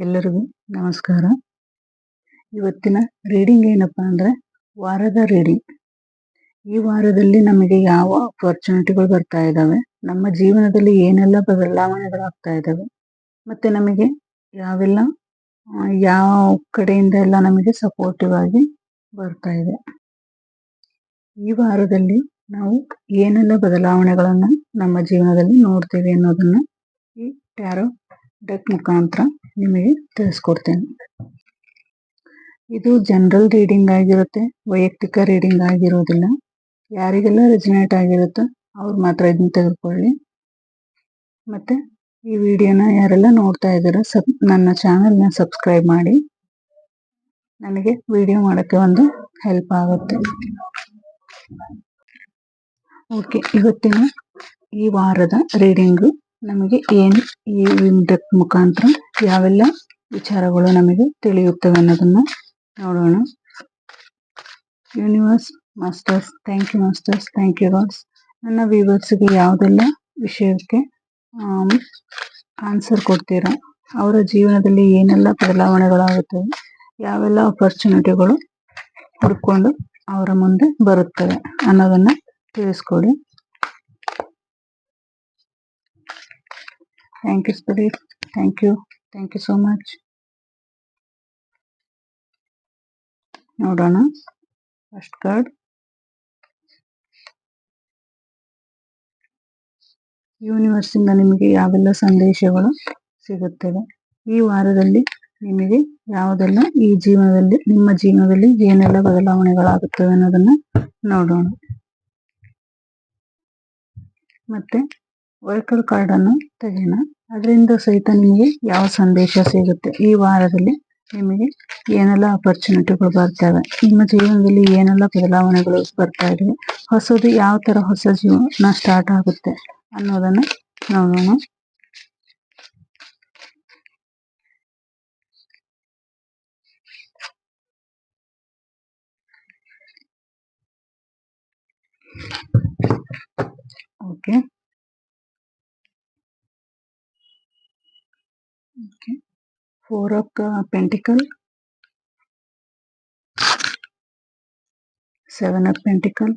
ಎಲ್ಲರಿಗೂ ನಮಸ್ಕಾರ. ಇವತ್ತಿನ ರೀಡಿಂಗ್ ಏನಪ್ಪಾ ಅಂದ್ರೆ ವಾರದ ರೀಡಿಂಗ್. ಈ ವಾರದಲ್ಲಿ ನಮಗೆ ಯಾವ ಅಪರ್ಚುನಿಟಿಗಳು ಬರ್ತಾ ಇದ್ದಾವೆ ನಮ್ಮ ಜೀವನದಲ್ಲಿ ಏನೆಲ್ಲ ಬದಲಾವಣೆಗಳಾಗ್ತಾ ಇದ್ದಾವೆ ಮತ್ತೆ ನಮಗೆ ಯಾವೆಲ್ಲ ಯಾವ ಕಡೆಯಿಂದ ಎಲ್ಲ ನಮಗೆ ಸಪೋರ್ಟಿವ್ ಆಗಿ ಬರ್ತಾ ಇದೆ. ಈ ವಾರದಲ್ಲಿ ನಾವು ಏನೆಲ್ಲ ಬದಲಾವಣೆಗಳನ್ನು ನಮ್ಮ ಜೀವನದಲ್ಲಿ ನೋಡ್ತೇವೆ ಅನ್ನೋದನ್ನ ಈ ಟ್ಯಾರೋ ಡೆಕ್ ಮುಖಾಂತರ ನಿಮಗೆ ತಿಳಿಸ್ಕೊಡ್ತೇನೆ. ಇದು ಜನರಲ್ ರೀಡಿಂಗ್ ಆಗಿರುತ್ತೆ, ವೈಯಕ್ತಿಕ ರೀಡಿಂಗ್ ಆಗಿರೋದಿಲ್ಲ. ಯಾರಿಗೆಲ್ಲ ರೆಜಿನೇಟ್ ಆಗಿರುತ್ತೋ ಅವ್ರು ಮಾತ್ರ ಇದನ್ನ ತೆಗೆದುಕೊಳ್ಳಿ. ಮತ್ತೆ ಈ ವಿಡಿಯೋನ ಯಾರೆಲ್ಲ ನೋಡ್ತಾ ಇದ್ದೀರಾ ಸಬ್, ನನ್ನ ಚಾನಲ್ನ ಸಬ್ಸ್ಕ್ರೈಬ್ ಮಾಡಿ. ನನಗೆ ವಿಡಿಯೋ ಮಾಡೋಕ್ಕೆ ಒಂದು ಹೆಲ್ಪ್ ಆಗುತ್ತೆ. ಓಕೆ ಇವತ್ತಿನ ಈ ವಾರದ ರೀಡಿಂಗು ನಮಗೆ ಏನು ಈ ಡೆಕ್ ಮುಖಾಂತರ ಯಾವೆಲ್ಲ ವಿಚಾರಗಳು ನಮಗೆ ತಿಳಿಯುತ್ತವೆ ಅನ್ನೋದನ್ನ ನೋಡೋಣ. Universe masters thank you masters thank you gods ನನ್ನ ವ್ಯೂವರ್ಸ್ಗೆ ಯಾವುದೆಲ್ಲ ವಿಷಯಕ್ಕೆ ಆನ್ಸರ್ ಕೊಡ್ತೀರಾ? ಅವರ ಜೀವನದಲ್ಲಿ ಏನೆಲ್ಲ ಬದಲಾವಣೆಗಳಾಗುತ್ತವೆ? ಯಾವೆಲ್ಲ ಅಪರ್ಚುನಿಟಿಗಳು ಹುಡ್ಕೊಂಡು ಅವರ ಮುಂದೆ ಬರುತ್ತವೆ ಅನ್ನೋದನ್ನ ತಿಳಿಸ್ಕೊಡಿ. Thank you spirit thank you thank you so much ನೋಡೋಣ ಫಸ್ಟ್ ಕಾರ್ಡ್ ಯೂನಿವರ್ಸಿಂದ ನಿಮಗೆ ಯಾವೆಲ್ಲ ಸಂದೇಶಗಳು ಸಿಗುತ್ತವೆ? ಈ ವಾರದಲ್ಲಿ ನಿಮಗೆ ಯಾವುದೆಲ್ಲ ಈ ಜೀವನದಲ್ಲಿ, ನಿಮ್ಮ ಜೀವನದಲ್ಲಿ ಏನೆಲ್ಲ ಬದಲಾವಣೆಗಳಾಗುತ್ತವೆ ಅನ್ನೋದನ್ನ ನೋಡೋಣ. ಮತ್ತೆ ವರ್ಕರ್ ಕಾರ್ಡ್ ಅನ್ನು ತೆಗೆಯೋಣ. ಅದರಿಂದ ಸಹಿತ ನಿಮಗೆ ಯಾವ ಸಂದೇಶ ಸಿಗುತ್ತೆ ಈ ವಾರದಲ್ಲಿ ನಿಮಗೆ ಏನೆಲ್ಲ ಅಪರ್ಚುನಿಟಿಗಳು ಬರ್ತವೆ ನಿಮ್ಮ ಜೀವನದಲ್ಲಿ ಏನೆಲ್ಲ ಬದಲಾವಣೆಗಳು ಬರ್ತಾ ಇದೆ? ಹೊಸದು ಯಾವ ತರ ಹೊಸ ಜೀವನ ಸ್ಟಾರ್ಟ್ ಆಗುತ್ತೆ ಅನ್ನೋದನ್ನ ನೋಡೋಣ. Okay Okay. Four of uh, Pentacle. Seven of Pentacle.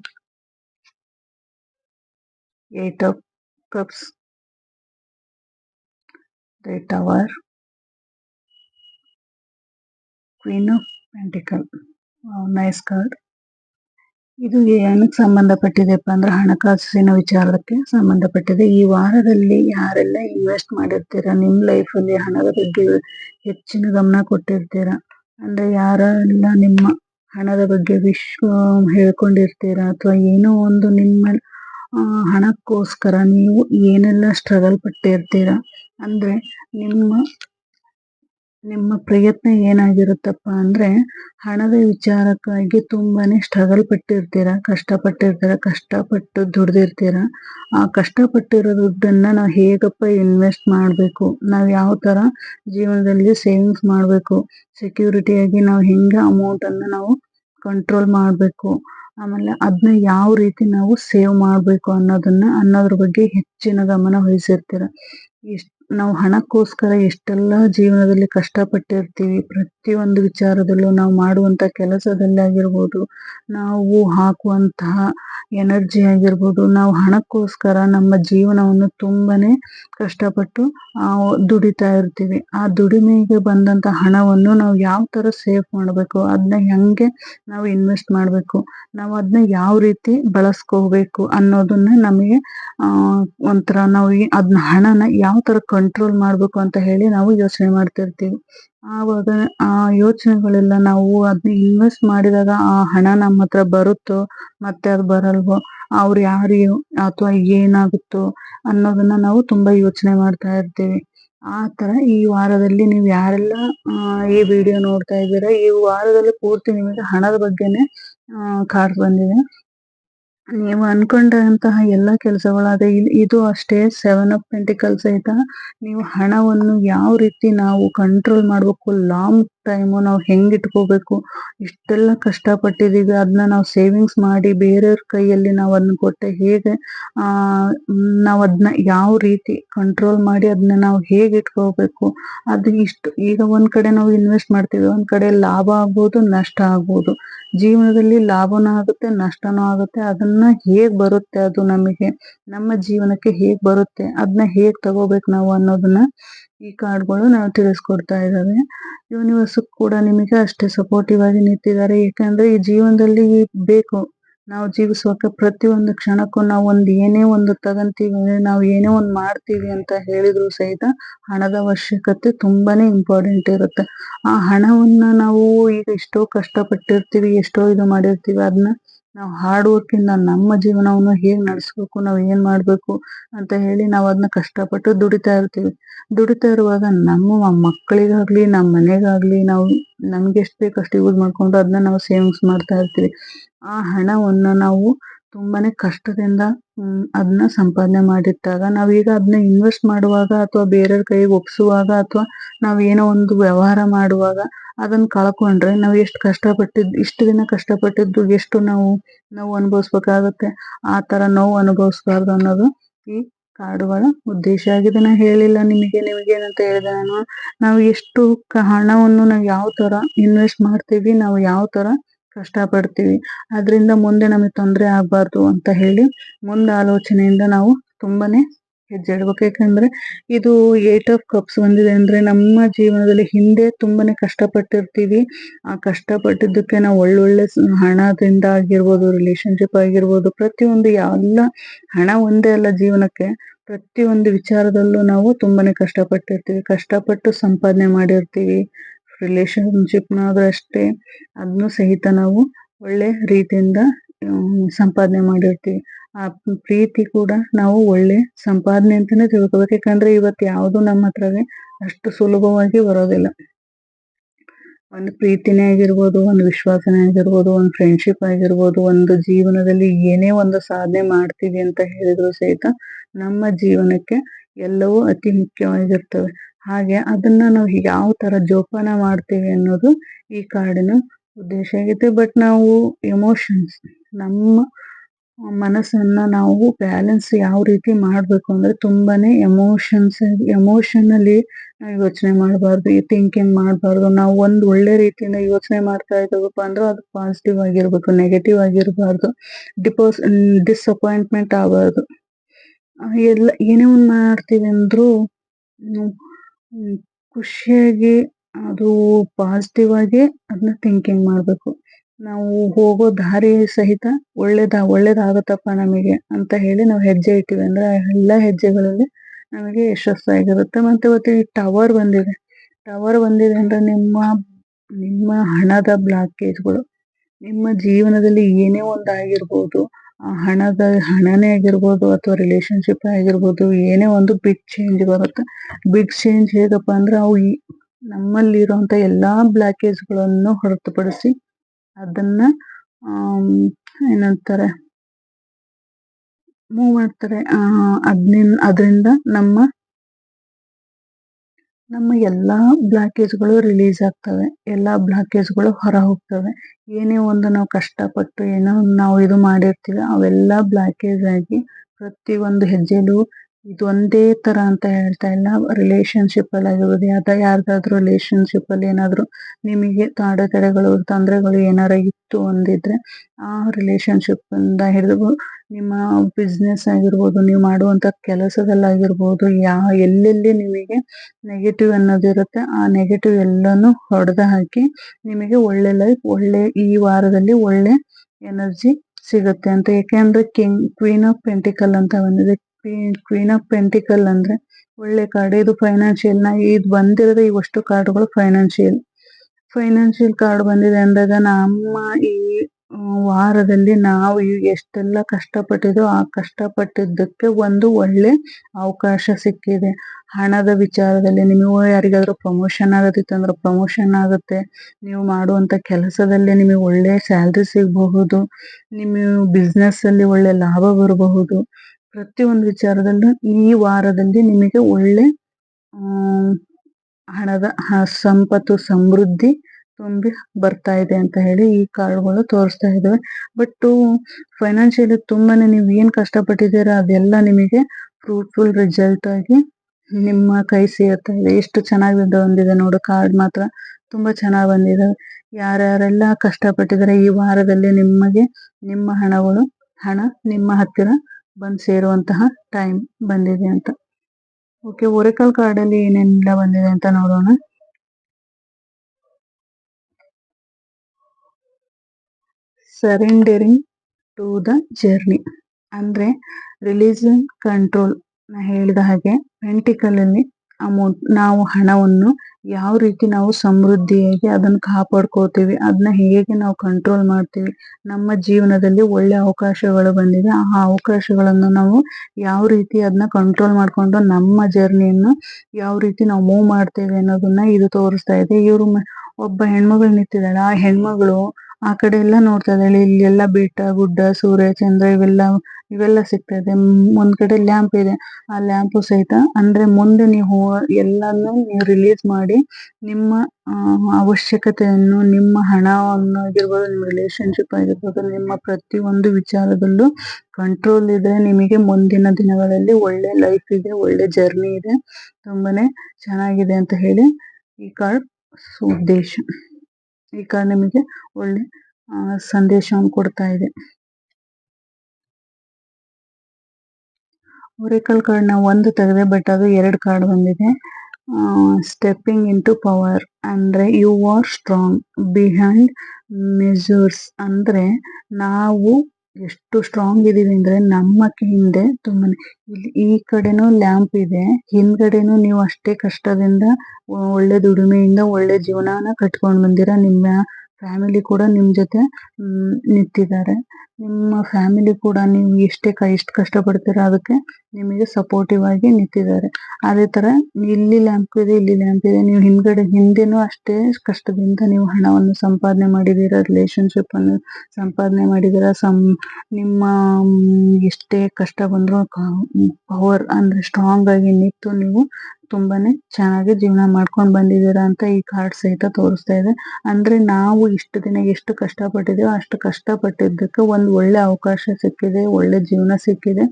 Eight of Cups. The Tower. Queen of Pentacle. Wow, nice card. ಇದು ಏನಕ್ಕೆ ಸಂಬಂಧಪಟ್ಟಿದೆಪ್ಪ ಅಂದ್ರೆ ಹಣಕಾಸಿನ ವಿಚಾರಕ್ಕೆ ಸಂಬಂಧಪಟ್ಟಿದೆ. ಈ ವಾರದಲ್ಲಿ ಯಾರೆಲ್ಲ ಇನ್ವೆಸ್ಟ್ ಮಾಡಿರ್ತೀರ? ನಿಮ್ಮ ಅಲ್ಲಿ ಹಣದ ಬಗ್ಗೆ ಹೆಚ್ಚಿನ ಗಮನ ಕೊಟ್ಟಿರ್ತೀರಾ? ಅಂದ್ರೆ ಯಾರೆಲ್ಲ ನಿಮ್ಮ ಹಣದ ಬಗ್ಗೆ ವಿಶ್ವ ಹೇಳ್ಕೊಂಡಿರ್ತೀರಾ? ಅಥವಾ ಏನೋ ಒಂದು ನಿಮ್ಮ ಹಣಕ್ಕೋಸ್ಕರ ನೀವು ಏನೆಲ್ಲ ಸ್ಟ್ರಗಲ್ ಪಟ್ಟಿರ್ತೀರಾ? ಅಂದ್ರೆ ನಿಮ್ಮ ನಿಮ್ಮ ಪ್ರಯತ್ನ ಏನಾಗಿರುತ್ತಪ್ಪ ಅಂದ್ರೆ ಹಣದ ವಿಚಾರಕ್ಕಾಗಿ ತುಂಬಾನೇ ಸ್ಟ್ರಗಲ್ ಪಟ್ಟಿರ್ತೀರ, ಕಷ್ಟಪಟ್ಟಿರ್ತೀರ, ಕಷ್ಟಪಟ್ಟು ದುಡ್ದಿರ್ತೀರ. ಆ ಕಷ್ಟಪಟ್ಟಿರೋ ದುಡ್ಡನ್ನ ನಾವು ಹೇಗಪ್ಪ ಇನ್ವೆಸ್ಟ್ ಮಾಡಬೇಕು? ನಾವು ಯಾವ ತರ ಜೀವನದಲ್ಲಿ ಸೇವಿಂಗ್ಸ್ ಮಾಡಬೇಕು? ಸೆಕ್ಯೂರಿಟಿಯಾಗಿ ನಾವು ಹೆಂಗೆ ಅಮೌಂಟ್ ಅನ್ನ ನಾವು ಕಂಟ್ರೋಲ್ ಮಾಡಬೇಕು? ಆಮೇಲೆ ಅದನ್ನ ಯಾವ ರೀತಿ ನಾವು ಸೇವ್ ಮಾಡಬೇಕು ಅನ್ನೋದನ್ನ ಅನ್ನೋದ್ರ ಬಗ್ಗೆ ಹೆಚ್ಚಿನ ಗಮನ ವಹಿಸಿರ್ತೀರ. ಎಷ್ಟ್ ನಾವು ಹಣಕ್ಕೋಸ್ಕರ ಎಷ್ಟೆಲ್ಲ ಜೀವನದಲ್ಲಿ ಕಷ್ಟಪಟ್ಟಿರ್ತೀವಿ, ಪ್ರತಿಯೊಂದು ವಿಚಾರದಲ್ಲೂ ನಾವು ಮಾಡುವಂತ ಕೆಲಸದಲ್ಲಿ ಆಗಿರ್ಬೋದು, ನಾವು ಹಾಕುವಂತಹ ಎನರ್ಜಿ ಆಗಿರ್ಬೋದು, ನಾವು ಹಣಕ್ಕೋಸ್ಕರ ನಮ್ಮ ಜೀವನವನ್ನು ತುಂಬಾನೇ ಕಷ್ಟಪಟ್ಟು ದುಡಿತಾ ಇರ್ತೀವಿ. ಆ ದುಡಿಮೆಗೆ ಬಂದಂತ ಹಣವನ್ನು ನಾವು ಯಾವ ತರ ಸೇವ್ ಮಾಡಬೇಕು ಅದನ್ನ ಹೆಂಗೆ ನಾವು ಇನ್ವೆಸ್ಟ್ ಮಾಡಬೇಕು, ನಾವು ಅದನ್ನ ಯಾವ ರೀತಿ ಬಳಸ್ಕೋಬೇಕು ಅನ್ನೋದನ್ನ ನಮಗೆ ಒಂಥರ ನಾವು ಅದನ್ನ ಹಣನ ಯಾವ ತರ ಕಂಟ್ರೋಲ್ ಮಾಡಬೇಕು ಅಂತ ಹೇಳಿ ನಾವು ಯೋಚನೆ ಮಾಡ್ತಿರ್ತೀವಿ. ಆವಾಗ ಆ ಯೋಚನೆಗಳೆಲ್ಲ ನಾವು ಅದನ್ನ ಇನ್ವೆಸ್ಟ್ ಮಾಡಿದಾಗ ಆ ಹಣ ನಮ್ಮ ಹತ್ರ ಬರುತ್ತೋ, ಮತ್ತೆ ಅದು ಬರಲ್ವೋ, ಅವ್ರು ಯಾರು ಅಥವಾ ಏನಾಗುತ್ತೋ ಅನ್ನೋದನ್ನ ನಾವು ತುಂಬಾ ಯೋಚನೆ ಮಾಡ್ತಾ ಇರ್ತೀವಿ. ಆ ತರ ಈ ವಾರದಲ್ಲಿ ನೀವು ಯಾರೆಲ್ಲ ಈ ವಿಡಿಯೋ ನೋಡ್ತಾ ಇದ್ದೀರಾ, ಈ ವಾರದಲ್ಲಿ ಪೂರ್ತಿ ನಿಮಗೆ ಹಣದ ಬಗ್ಗೆನೇ ಕಾರ್ಡ್ ಬಂದಿದೆ. ನೀವು ಅನ್ಕೊಂಡಂತಹ ಎಲ್ಲ ಕೆಲಸಗಳಾದ ಇದು ಅಷ್ಟೇ ಸೆವೆನ್ ಆಫ್ ಪೆಂಟಿಕಲ್ಸ್ ಸಹಿತ ನೀವು ಹಣವನ್ನು ಯಾವ ರೀತಿ ನಾವು ಕಂಟ್ರೋಲ್ ಮಾಡಬೇಕು ಲಾಂಗ್ ಟೈಮು ನಾವು ಹೆಂಗ್ ಇಟ್ಕೋಬೇಕು? ಇಷ್ಟೆಲ್ಲ ಕಷ್ಟಪಟ್ಟಿದ್ದೀವಿ ಅದನ್ನ ನಾವು ಸೇವಿಂಗ್ಸ್ ಮಾಡಿ ಬೇರೆಯವ್ರ ಕೈಯಲ್ಲಿ ನಾವು ಅದನ್ನ ಕೊಟ್ಟೆ ಹೇಗೆ? ಆ ನಾವು ಅದನ್ನ ಯಾವ ರೀತಿ ಕಂಟ್ರೋಲ್ ಮಾಡಿ ಅದನ್ನ ನಾವು ಹೇಗೆ ಇಟ್ಕೋಬೇಕು? ಅದು ಇಷ್ಟು, ಈಗ ಒಂದ್ ಕಡೆ ನಾವು ಇನ್ವೆಸ್ಟ್ ಮಾಡ್ತೀವಿ ಒಂದ್ ಕಡೆ ಲಾಭ ಆಗ್ಬೋದು, ನಷ್ಟ ಆಗ್ಬೋದು. ಜೀವನದಲ್ಲಿ ಲಾಭನೂ ಆಗುತ್ತೆ, ನಷ್ಟನೂ ಆಗುತ್ತೆ. ಅದನ್ನ ಹೇಗ್ ಬರುತ್ತೆ ಅದು ನಮಗೆ? ನಮ್ಮ ಜೀವನಕ್ಕೆ ಹೇಗ್ ಬರುತ್ತೆ? ಅದನ್ನ ಹೇಗ್ ತಗೋಬೇಕು ನಾವು ಅನ್ನೋದನ್ನ ಈ ಕಾರ್ಡ್ಗಳು ನಾವು ತಿಳಿಸ್ಕೊಡ್ತಾ ಇದ್ದಾವೆ. ಯೂನಿವರ್ಸ್ ಕೂಡ ನಿಮಗೆ ಅಷ್ಟೇ ಸಪೋರ್ಟಿವ್ ಆಗಿ ನಿಂತಿದ್ದಾರೆ. ಯಾಕಂದ್ರೆ ಈ ಜೀವನದಲ್ಲಿ ಬೇಕು. ನಾವು ಜೀವಿಸುವಾಗ ಪ್ರತಿಯೊಂದು ಕ್ಷಣಕ್ಕೂ ನಾವು ಒಂದು ಏನೇ ಒಂದು ತಗಂತೀವಿ ನಾವು ಏನೇ ಒಂದು ಮಾಡ್ತೀವಿ ಅಂತ ಹೇಳಿದ್ರು ಸಹಿತ ಹಣದ ಅವಶ್ಯಕತೆ ತುಂಬಾನೇ ಇಂಪಾರ್ಟೆಂಟ್ ಇರುತ್ತೆ. ಆ ಹಣವನ್ನ ನಾವು ಈಗ ಎಷ್ಟೋ ಕಷ್ಟಪಟ್ಟಿರ್ತೀವಿ, ಎಷ್ಟೋ ಇದು ಮಾಡಿರ್ತೀವಿ ಅದನ್ನ ನಾವು ಹಾರ್ಡ್ ವರ್ಕಿಂದ ನಮ್ಮ ಜೀವನವನ್ನು ಹೇಗ್ ನಡೆಸ್ಬೇಕು, ನಾವು ಏನ್ ಮಾಡಬೇಕು ಅಂತ ಹೇಳಿ ನಾವು ಅದನ್ನ ಕಷ್ಟಪಟ್ಟು ದುಡಿತಾ ಇರ್ತೀವಿ. ದುಡಿತಾ ಇರುವಾಗ ನಮ್ಮ ಮಕ್ಕಳಿಗಾಗ್ಲಿ, ನಮ್ಮ ಮನೆಗಾಗ್ಲಿ ನಾವು ನಮ್ಗೆ ಎಷ್ಟು ಬೇಕು ಯೂಸ್ ಮಾಡ್ಕೊಂಡು ಅದನ್ನ ನಾವು ಸೇವಿಂಗ್ಸ್ ಮಾಡ್ತಾ ಇರ್ತೀವಿ. ಆ ಹಣವನ್ನ ನಾವು ತುಂಬಾನೇ ಕಷ್ಟದಿಂದ ಅದನ್ನ ಸಂಪಾದನೆ ಮಾಡಿಟ್ಟಾಗ, ನಾವೀಗ ಅದನ್ನ ಇನ್ವೆಸ್ಟ್ ಮಾಡುವಾಗ ಅಥವಾ ಬೇರೆಯವ್ರ ಕೈಗೆ ಒಪ್ಪಿಸುವಾಗ ಅಥವಾ ನಾವು ಏನೋ ಒಂದು ವ್ಯವಹಾರ ಮಾಡುವಾಗ ಅದನ್ನ ಕಳ್ಕೊಂಡ್ರೆ ನಾವು ಎಷ್ಟು ಕಷ್ಟಪಟ್ಟಿದ್ದು ಇಷ್ಟು ದಿನ ಕಷ್ಟಪಟ್ಟಿದ್ದು ಎಷ್ಟು ನಾವು, ನೋವು ಅನುಭವಿಸ್ಬೇಕಾಗತ್ತೆ. ಆ ತರ ನೋವು ಅನುಭವಿಸ್ಬಾರ್ದು ಅನ್ನೋದು ಈ ಕಾಡುಗಳ ಉದ್ದೇಶ ಆಗಿದೆ. ನಾ ಹೇಳಿಲ್ಲ ನಿಮಗೆ ನಿಮಗೆ ಏನಂತ ಹೇಳಿದೆ ನಾನು. ನಾವು ಎಷ್ಟು ಹಣವನ್ನು ನಾವು ಯಾವ ತರ ಇನ್ವೆಸ್ಟ್ ಮಾಡ್ತೀವಿ, ನಾವು ಯಾವ ತರ ಕಷ್ಟ ಪಡ್ತೀವಿ ಅದರಿಂದ ಮುಂದೆ ನಮಗೆ ತೊಂದರೆ ಆಗ್ಬಾರ್ದು ಅಂತ ಹೇಳಿ ಮುಂದೆ ಆಲೋಚನೆಯಿಂದ ನಾವು ತುಂಬಾನೇ ಹೆಜ್ಜೆ ಇಡ್ಬೇಕು ಯಾಕಂದ್ರೆ ಇದು ಏಟ್ ಆಫ್ ಕಪ್ಸ್ ಬಂದಿದೆ ಅಂದ್ರೆ ನಮ್ಮ ಜೀವನದಲ್ಲಿ ಹಿಂದೆ ತುಂಬಾನೇ ಕಷ್ಟಪಟ್ಟಿರ್ತೀವಿ. ಆ ಕಷ್ಟಪಟ್ಟಿದ್ದಕ್ಕೆ ನಾವು ಒಳ್ಳೊಳ್ಳೆ ಹಣದಿಂದ ಆಗಿರ್ಬೋದು ರಿಲೇಶನ್ಶಿಪ್ ಆಗಿರ್ಬೋದು, ಪ್ರತಿಯೊಂದು ಎಲ್ಲ ಹಣ ಒಂದೇ ಅಲ್ಲ ಜೀವನಕ್ಕೆ, ಪ್ರತಿಯೊಂದು ವಿಚಾರದಲ್ಲೂ ನಾವು ತುಂಬಾನೇ ಕಷ್ಟಪಟ್ಟಿರ್ತೀವಿ. ಕಷ್ಟಪಟ್ಟು ಸಂಪಾದನೆ ಮಾಡಿರ್ತೀವಿ. ರಿಲೇಶನ್ಶಿಪ್ನಾದ್ರೂ ಅಷ್ಟೇ ಅದನ್ನು ಸಹಿತ ನಾವು ಒಳ್ಳೆ ರೀತಿಯಿಂದ ಸಂಪಾದನೆ ಮಾಡಿರ್ತೀವಿ. ಆ ಪ್ರೀತಿ ಕೂಡ ನಾವು ಒಳ್ಳೆ ಸಂಪಾದನೆ ಅಂತಾನೆ ತಿಳ್ಕೊಬೇಕು. ಯಾಕಂದ್ರೆ ಇವತ್ತು ಯಾವುದು ನಮ್ಮ ಹತ್ರಗೆ ಅಷ್ಟು ಸುಲಭವಾಗಿ ಬರೋದಿಲ್ಲ. ಒಂದು ಪ್ರೀತಿನೇ ಆಗಿರ್ಬೋದು, ಒಂದು ವಿಶ್ವಾಸನೇ ಆಗಿರ್ಬೋದು, ಒಂದು ಫ್ರೆಂಡ್ಶಿಪ್ ಆಗಿರ್ಬೋದು, ಒಂದು ಜೀವನದಲ್ಲಿ ಏನೇ ಒಂದು ಸಾಧನೆ ಮಾಡ್ತೀವಿ ಅಂತ ಹೇಳಿದ್ರು ಸಹಿತ ನಮ್ಮ ಜೀವನಕ್ಕೆ ಎಲ್ಲವೂ ಅತಿ ಮುಖ್ಯವಾಗಿರ್ತವೆ. ಹಾಗೆ ಅದನ್ನ ನಾವು ಯಾವ ತರ ಜೋಪಾನ ಮಾಡ್ತೀವಿ ಅನ್ನೋದು ಈ ಕಾರ್ಡಿನ ಉದ್ದೇಶ ಆಗಿದೆ ಬಟ್ ನಾವು ಎಮೋಷನ್ಸ್ ನಮ್ಮ ಮನಸ್ಸನ್ನ ನಾವು ಬ್ಯಾಲೆನ್ಸ್ ಯಾವ ರೀತಿ ಮಾಡ್ಬೇಕು ಅಂದ್ರೆ ತುಂಬಾನೇ ಎಮೋಷನ್ಸ್ ಎಮೋಷನಲ್ಲಿ ಯೋಚನೆ ಮಾಡಬಾರ್ದು, ಈ ಥಿಂಕಿಂಗ್ ಮಾಡಬಾರ್ದು. ನಾವು ಒಂದು ಒಳ್ಳೆ ರೀತಿಯಿಂದ ಯೋಚನೆ ಮಾಡ್ತಾ ಇದ್ದೀವಪ್ಪ ಅಂದ್ರೆ ಅದು ಪಾಸಿಟಿವ್ ಆಗಿರ್ಬೇಕು ನೆಗೆಟಿವ್ ಆಗಿರಬಾರ್ದು. ಡಿಪೋಸ್ ಡಿಸಪಾಯಿಂಟ್ಮೆಂಟ್ ಆಗಬಾರ್ದು. ಎಲ್ಲ ಏನೇ ಒಂದು ಮಾಡ್ತೀವಿ ಅಂದ್ರೂ ಖುಷಿಯಾಗಿ ಅದು ಪಾಸಿಟಿವ್ ಆಗಿ ಅದನ್ನ ಥಿಂಕಿಂಗ್ ಮಾಡಬೇಕು. ನಾವು ಹೋಗೋ ದಾರಿ ಸಹಿತ ಒಳ್ಳೇದ, ಒಳ್ಳೇದಾಗುತ್ತಪ್ಪ ನಮಗೆ ಅಂತ ಹೇಳಿ ನಾವು ಹೆಜ್ಜೆ ಇಟ್ಟಿವಿ ಅಂದ್ರೆ ಎಲ್ಲ ಹೆಜ್ಜೆಗಳಲ್ಲಿ ನಮಗೆ ಯಶಸ್ಸಾಗಿರುತ್ತೆ ಮತ್ತೆ ಇವತ್ತು ಈ ಟವರ್ ಬಂದಿದೆ. ಟವರ್ ಬಂದಿದೆ ಅಂದ್ರೆ ನಿಮ್ಮ ನಿಮ್ಮ ಹಣದ ಬ್ಲಾಕೇಜ್ಗಳು ನಿಮ್ಮ ಜೀವನದಲ್ಲಿ ಏನೇ ಒಂದು ಆಗಿರ್ಬೋದು ಆ ಹಣದ ಹಣನೇ ಆಗಿರ್ಬೋದು ಅಥವಾ ರಿಲೇಶನ್ಶಿಪ್ ಆಗಿರ್ಬೋದು, ಏನೇ ಒಂದು ಬಿಗ್ ಚೇಂಜ್ ಬರುತ್ತೆ. ಬಿಗ್ ಚೇಂಜ್ ಹೇಗಪ್ಪ ಅಂದ್ರೆ ಅವು ನಮ್ಮಲ್ಲಿ ಇರುವಂತ ಎಲ್ಲಾ ಬ್ಲಾಕೇಜ್ಗಳನ್ನು ಹೊರತುಪಡಿಸಿ ಅದನ್ನ ಏನಂತಾರೆ ಮೂವ್ ಮಾಡ್ತಾರೆ. ಅದ್ನಿನ್ ಅದರಿಂದ ನಮ್ಮ ನಮ್ಮ ಎಲ್ಲಾ ಬ್ಲಾಕೇಜ್ಗಳು ರಿಲೀಸ್ ಆಗ್ತವೆ. ಎಲ್ಲಾ ಬ್ಲಾಕೇಜ್ಗಳು ಹೊರ ಹೋಗ್ತವೆ. ಏನೇ ಒಂದು ನಾವು ಕಷ್ಟಪಟ್ಟು ಏನೋ ನಾವು ಇದು ಮಾಡಿರ್ತೀವಿ, ಅವೆಲ್ಲ ಬ್ಲಾಕೇಜ್ ಆಗಿ ಪ್ರತಿಯೊಂದು ಹೆಜ್ಜೆಲೂ ಇದೊಂದೇ ತರ ಅಂತ ಹೇಳ್ತಾ ಇಲ್ಲ. ರಿಲೇಶನ್ಶಿಪ್ ಅಲ್ಲಿ ಆಗಿರ್ಬೋದು ಯಾವ್ದ ಯಾರ್ದಾದ್ರು ರಿಲೇಶನ್ಶಿಪ್ ಅಲ್ಲಿ ಏನಾದ್ರು ನಿಮಗೆ ಅಡೆತಡೆಗಳು ತೊಂದರೆಗಳು ಏನಾರ ಇತ್ತು ಅಂದಿದ್ರೆ ಆ ರಿಲೇಶನ್ಶಿಪ್ ಇಂದ ಹಿಡಿದು ನಿಮ್ಮ ಬಿಸ್ನೆಸ್ ಆಗಿರ್ಬೋದು, ನೀವು ಮಾಡುವಂತ ಕೆಲಸದಲ್ಲಾಗಿರ್ಬೋದು ಯಾ, ಎಲ್ಲೆಲ್ಲಿ ನಿಮಗೆ ನೆಗೆಟಿವ್ ಅನ್ನೋದಿರುತ್ತೆ ಆ ನೆಗೆಟಿವ್ ಎಲ್ಲಾನು ಹೊಡೆದು ಹಾಕಿ ನಿಮಗೆ ಒಳ್ಳೆ ಲೈಫ್ ಒಳ್ಳೆ ಈ ವಾರದಲ್ಲಿ ಒಳ್ಳೆ ಎನರ್ಜಿ ಸಿಗುತ್ತೆ ಅಂತ. ಯಾಕೆಂದ್ರೆ ಕಿಂಗ್ ಕ್ವೀನ್ ಆಫ್ ಪೆಂಟಿಕಲ್ ಅಂತ ಬಂದಿದೆ. ಕ್ವೀನ್ ಆಫ್ ಪೆಂಟಿಕಲ್ ಅಂದ್ರೆ ಒಳ್ಳೆ ಕಾರ್ಡ್ ಇದು ಫೈನಾನ್ಸಿಯಲ್ನ ಇದು ಬಂದಿರೋದೇ ಇವಷ್ಟು ಕಾರ್ಡ್ಗಳು ಫೈನಾನ್ಸಿಯಲ್ ಫೈನಾನ್ಸಿಯಲ್ ಕಾರ್ಡ್ ಬಂದಿದೆ ಅಂದಾಗ ನಮ್ಮ ಈ ವಾರದಲ್ಲಿ ನಾವು ಎಷ್ಟೆಲ್ಲ ಕಷ್ಟಪಟ್ಟಿದ್ದೋ ಆ ಕಷ್ಟಪಟ್ಟಿದ್ದಕ್ಕೆ ಒಂದು ಒಳ್ಳೆ ಅವಕಾಶ ಸಿಕ್ಕಿದೆ. ಹಣದ ವಿಚಾರದಲ್ಲಿ ನೀವು ಯಾರಿಗಾದ್ರೂ ಪ್ರಮೋಷನ್ ಆಗೋದಿತ್ತು ಅಂದ್ರೆ ಪ್ರಮೋಷನ್ ಆಗುತ್ತೆ. ನೀವು ಮಾಡುವಂತ ಕೆಲಸದಲ್ಲಿ ನಿಮಗೆ ಒಳ್ಳೆ ಸ್ಯಾಲ್ರಿ ಸಿಗಬಹುದು. ನಿಮ್ಮ ಬಿಸ್ನೆಸ್ ಅಲ್ಲಿ ಒಳ್ಳೆ ಲಾಭ ಬರಬಹುದು. ಪ್ರತಿಯೊಂದು ವಿಚಾರದಲ್ಲೂ ಈ ವಾರದಲ್ಲಿ ನಿಮಗೆ ಒಳ್ಳೆ ಹಣದ ಸಂಪತ್ತು, ಸಮೃದ್ಧಿ ತುಂಬಿ ಬರ್ತಾ ಇದೆ ಅಂತ ಹೇಳಿ ಈ ಕಾರ್ಡ್ಗಳು ತೋರಿಸ್ತಾ ಇದಾವೆ. ಬಟ್ ಫೈನಾನ್ಷಿಯಲಿ ತುಂಬಾನೇ ನೀವು ಏನ್ ಕಷ್ಟಪಟ್ಟಿದ್ದೀರಾ ಅದೆಲ್ಲ ನಿಮಗೆ ಫ್ರೂಟ್ಫುಲ್ ರಿಸಲ್ಟ್ ಆಗಿ ನಿಮ್ಮ ಕೈ ಸೇರ್ತಾ ಇದೆ. ಎಷ್ಟು ಚೆನ್ನಾಗಿ ಬಂದಿದೆ ನೋಡು ಕಾರ್ಡ್ ಮಾತ್ರ. ತುಂಬಾ ಚೆನ್ನಾಗಿ ಬಂದಿದೆ. ಯಾರ್ಯಾರೆಲ್ಲ ಕಷ್ಟಪಟ್ಟಿದ್ದಾರೆ ಈ ವಾರದಲ್ಲಿ ನಿಮಗೆ ನಿಮ್ಮ ಹಣಗಳು, ಹಣ ನಿಮ್ಮ ಹತ್ತಿರ ಬಂದ್ ಸೇರುವಂತಹ ಟೈಮ್ ಬಂದಿದೆ ಅಂತ. ಓಕೆ ಒರೆಕಲ್ ಕಾರ್ಡಲ್ಲಿ ಏನೆಲ್ಲ ಬಂದಿದೆ ಅಂತ ನೋಡೋಣ. ಸರೆಂಡರಿಂಗ್ ಟು ದ ಜರ್ನಿ ಅಂದ್ರೆ ರಿಲೀಜನ್ ಕಂಟ್ರೋಲ್ ನಾ ಹೇಳಿದ ಹಾಗೆ ಪೆಂಟಿಕಲ್ ಅಲ್ಲಿ ಅಮೌಂಟ್ ನಾವು ಹಣವನ್ನು ಯಾವ ರೀತಿ ನಾವು ಸಮೃದ್ಧಿಯಾಗಿ ಅದನ್ನು ಕಾಪಾಡ್ಕೋತೀವಿ ಅದನ್ನ ಹೇಗೆ ನಾವು ಕಂಟ್ರೋಲ್ ಮಾಡ್ತೀವಿ, ನಮ್ಮ ಜೀವನದಲ್ಲಿ ಒಳ್ಳೆ ಅವಕಾಶಗಳು ಬಂದಿದೆ, ಆ ಅವಕಾಶಗಳನ್ನು ನಾವು ಯಾವ ರೀತಿ ಅದನ್ನ ಕಂಟ್ರೋಲ್ ಮಾಡ್ಕೊಂಡು ನಮ್ಮ ಜರ್ನಿಯನ್ನು ಯಾವ ರೀತಿ ನಾವು ಮೂವ್ ಮಾಡ್ತೇವೆ ಅನ್ನೋದನ್ನ ಇದು ತೋರಿಸ್ತಾ ಇದೆ. ಇವರು ಒಬ್ಬ ಹೆಣ್ಮಗಳು ನಿಂತಿದ್ದಾಳೆ, ಆ ಹೆಣ್ಮಗಳು ಆ ಕಡೆ ಎಲ್ಲ ನೋಡ್ತಾ ಇದ್ದಾಳೆ ಇಲ್ಲಿ ಎಲ್ಲ ಬೆಟ್ಟ, ಗುಡ್ಡ, ಸೂರ್ಯ, ಚಂದ್ರ ಇವೆಲ್ಲ ಇವೆಲ್ಲ ಸಿಗ್ತಾ ಇದೆ. ಒಂದ್ ಕಡೆ ಲ್ಯಾಂಪ್ ಇದೆ. ಆ ಲ್ಯಾಂಪ್ ಸಹಿತ ಅಂದ್ರೆ ಮುಂದೆ ನೀವು ಎಲ್ಲಾನು ನೀವು ರಿಲೀಸ್ ಮಾಡಿ ನಿಮ್ಮ ಅವಶ್ಯಕತೆಯನ್ನು, ನಿಮ್ಮ ಹಣವನ್ನು ಆಗಿರ್ಬೋದು, ನಿಮ್ಮ ರಿಲೇಶನ್ಶಿಪ್ ಆಗಿರ್ಬೋದು, ನಿಮ್ಮ ಪ್ರತಿಯೊಂದು ವಿಚಾರದಲ್ಲೂ ಕಂಟ್ರೋಲ್ ಇದೆ ನಿಮಗೆ ಮುಂದಿನ ದಿನಗಳಲ್ಲಿ ಒಳ್ಳೆ ಲೈಫ್ ಇದೆ, ಒಳ್ಳೆ ಜರ್ನಿ ಇದೆ. ತುಂಬಾನೇ ಚೆನ್ನಾಗಿದೆ ಅಂತ ಹೇಳಿ ಈ ಕಾರ್ಡ್ ಉದ್ದೇಶ. ಈ ಕಾರ್ಡ್ ನಿಮಗೆ ಒಳ್ಳೆ ಸಂದೇಶವನ್ನು ಕೊಡ್ತಾ ಇದೆ. ಒರೇಕಲ್ ಕಾರ್ಡ್ನ ಒಂದು ತೆಗೆದೆ ಬಟ್ ಅದು ಎರಡು ಕಾರ್ಡ್ ಬಂದಿದೆ. ಸ್ಟೆಪ್ಪಿಂಗ್ ಇನ್ ಟು ಪವರ್ ಅಂದ್ರೆ you are strong behind measures ಅಂದ್ರೆ ನಾವು ಎಷ್ಟು ಸ್ಟ್ರಾಂಗ್ ಇದೀವಿ ಅಂದ್ರೆ ನಮ್ಮ ಹಿಂದೆ ತುಂಬಾನೇ ಇಲ್ಲಿ ಈ ಕಡೆನೂ ಲ್ಯಾಂಪ್ ಇದೆ. ಹಿಂದ್ಗಡೆನೂ ನೀವು ಅಷ್ಟೇ ಕಷ್ಟದಿಂದ ಒಳ್ಳೆ ದುಡಿಮೆಯಿಂದ ಒಳ್ಳೆ ಜೀವನಾನ ಕಟ್ಕೊಂಡ್ ಬಂದಿರ. ನಿಮ್ಮ ಫ್ಯಾಮಿಲಿ ಕೂಡ ನಿಮ್ ಜೊತೆ ನಿಂತಿದ್ದಾರೆ. ನಿಮ್ಮ ಫ್ಯಾಮಿಲಿ ಕೂಡ ನೀವು ಎಷ್ಟೇ ಎಷ್ಟು ಕಷ್ಟ ಪಡ್ತೀರಾ ಅದಕ್ಕೆ ನಿಮಗೆ ಸಪೋರ್ಟಿವ್ ಆಗಿ ನಿಂತಿದ್ದಾರೆ. ಅದೇ ತರ ಇಲ್ಲಿ ಲ್ಯಾಂಪ್ ಇದೆ, ಇಲ್ಲಿ ಲ್ಯಾಂಪ್ ಇದೆ. ನೀವು ಹಿಂದ್ಗಡೆ, ಹಿಂದೆನೂ ಅಷ್ಟೇ ಕಷ್ಟದಿಂದ ನೀವು ಹಣವನ್ನು ಸಂಪಾದನೆ ಮಾಡಿದೀರ ರಿಲೇಶನ್ಶಿಪ್ ಅನ್ನು ಸಂಪಾದನೆ ಮಾಡಿದೀರ ಸಂ, ನಿಮ್ಮ ಎಷ್ಟೇ ಕಷ್ಟ ಬಂದ್ರು ಪವರ್ ಅಂದ್ರೆ ಸ್ಟ್ರಾಂಗ್ ಆಗಿ ನಿಂತು ನೀವು ತುಂಬಾನೇ ಚೆನ್ನಾಗಿ ಜೀವನ ಮಾಡ್ಕೊಂಡು ಬಂದಿದ್ದೀರಾ ಅಂತ ಈ ಕಾರ್ಡ್ ಸಹಿತ ತೋರಿಸ್ತಾ ಇದೆ. ಅಂದ್ರೆ ನಾವು ಇಷ್ಟು ದಿನ ಎಷ್ಟು ಕಷ್ಟ ಪಟ್ಟಿದೀವೋ ಅಷ್ಟು ಕಷ್ಟ ಪಟ್ಟಿದ್ದಕ್ಕೆ ಒಂದು ಒಳ್ಳೆ ಅವಕಾಶ ಸಿಕ್ಕಿದೆ, ಒಳ್ಳೆ ಜೀವನ ಸಿಕ್ಕಿದೆ.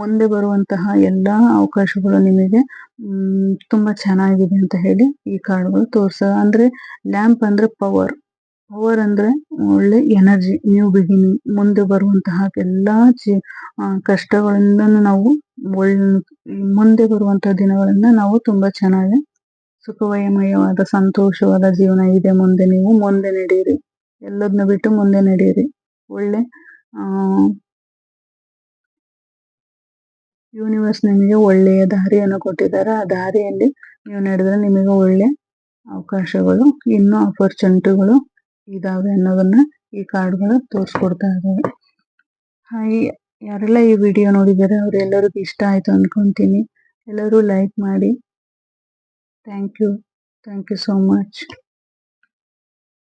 ಮುಂದೆ ಬರುವಂತಹ ಎಲ್ಲಾ ಅವಕಾಶಗಳು ನಿಮಗೆ ತುಂಬಾ ಚೆನ್ನಾಗಿದೆ ಅಂತ ಹೇಳಿ ಈ ಕಾರ್ಡ್ಗಳು ತೋರ್ಸ ಅಂದ್ರೆ ಲ್ಯಾಂಪ್ ಅಂದ್ರೆ ಪವರ್ ಪವರ್ ಅಂದ್ರೆ ಒಳ್ಳೆ ಎನರ್ಜಿ ನ್ಯೂ ಬಿಗಿನಿಂಗ್ ಮುಂದೆ ಬರುವಂತಹ ಎಲ್ಲಾ ಕಷ್ಟಗಳಿಂದ ನಾವು ಒಳ್ಳೆ ಮುಂದೆ ಬರುವಂತಹ ದಿನಗಳನ್ನ ನಾವು ತುಂಬಾ ಚೆನ್ನಾಗಿ ಸುಖವಯಮಯವಾದ ಸಂತೋಷವಾದ ಜೀವನ ಇದೆ. ಮುಂದೆ ನೀವು ಮುಂದೆ ನಡೆಯಿರಿ. ಎಲ್ಲದನ್ನ ಬಿಟ್ಟು ಮುಂದೆ ನಡೆಯಿರಿ. ಒಳ್ಳೆ ಯೂನಿವರ್ಸ್ ನಿಮಗೆ ಒಳ್ಳೆಯ ದಾರಿಯನ್ನು ಕೊಟ್ಟಿದ್ದಾರೆ. ಆ ದಾರಿಯಲ್ಲಿ ನೀವು ನಡೆದ್ರೆ ನಿಮಗೆ ಒಳ್ಳೆ ಅವಕಾಶಗಳು, ಇನ್ನೂ ಅಪರ್ಚುನಿಟಿಗಳು ಇದಾವೆ ಅನ್ನೋದನ್ನ ಈ ಕಾರ್ಡ್ಗಳು ತೋರಿಸ್ಕೊಡ್ತಾ ಇದ್ದಾವೆ ಹಾಯ್ ಯಾರೆಲ್ಲ ಈ ವಿಡಿಯೋ ನೋಡಿದ್ದಾರೆ ಅವರೆಲ್ಲರಿಗೂ ಇಷ್ಟ ಆಯ್ತು ಅನ್ಕೊಂತೀನಿ. ಎಲ್ಲರೂ ಲೈಕ್ ಮಾಡಿ. Thank you thank you so much